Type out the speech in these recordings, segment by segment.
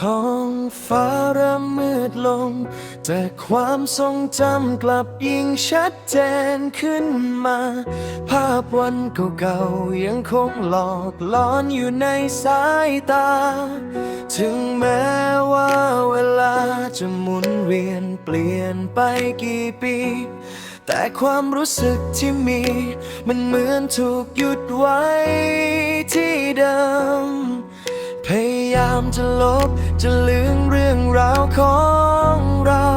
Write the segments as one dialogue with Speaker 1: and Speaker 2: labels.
Speaker 1: ท้องฟ้าเริ่มมืดลง แต่ความทรงจำกลับยิ่งชัดเจนขึ้นมา ภาพวันเก่าๆยังคงหลอกล้อนอยู่ในสายตา ถึงแม้ว่าเวลาจะหมุนเวียนเปลี่ยนไปกี่ปี แต่ความรู้สึกที่มี มันเหมือนถูกหยุดไว้ที่เดิมพยายามจะลบจะลืมเรื่องราวของเรา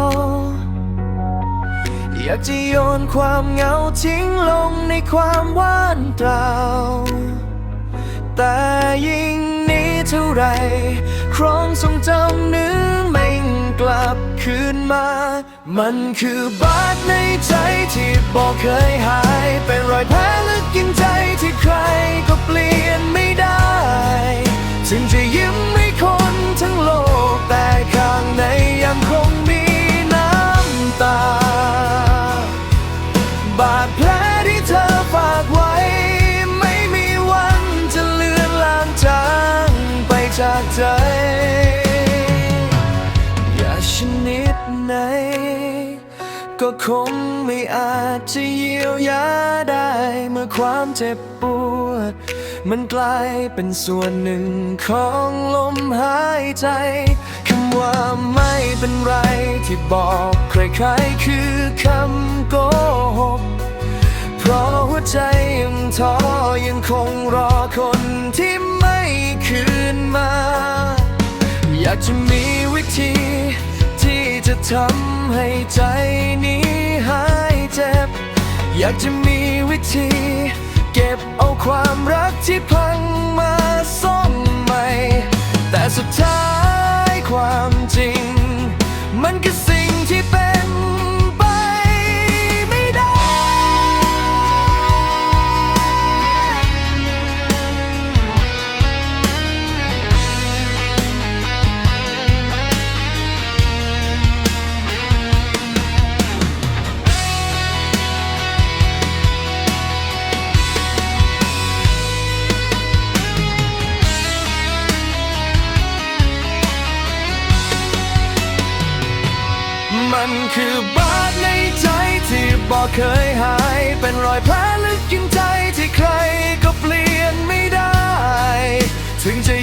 Speaker 1: อยากจะโยนความเหงาทิ้งลงในความว่างเปล่าแต่ยิ่งนี้เท่าไรครองทรงจำนึกไม่กลับคืนมา มันคือบาดในใจที่บอกเคยหาย แผลที่เธอฝากไว้ ไม่มีวันจะเลือนลางจางไปจากใจ อย่าชนิดไหน ก็คงไม่อาจจะเยียวยาได้ เมื่อความเจ็บปวด มันกลายเป็นส่วนหนึ่งของลมหายใจคำว่าไม่เป็นไรที่บอกใครๆคือคำโก ใจยังท้อยังคงรอคนที่ไม่คืนมา อยากจะมีวิธี ที่จะทำให้ใจนี้หายเจ็บ อยากจะมีวิธี เก็บเอาความรักที่พังมาซ่อมใหม่ แต่สุดท้ายความจริง มันคือสิ มันคือบาดในใจที่บอกเคยหาย เป็นรอยแผลลึกกินใจที่ใครก็เปลี่ยนไม่ได้ ถึงจะ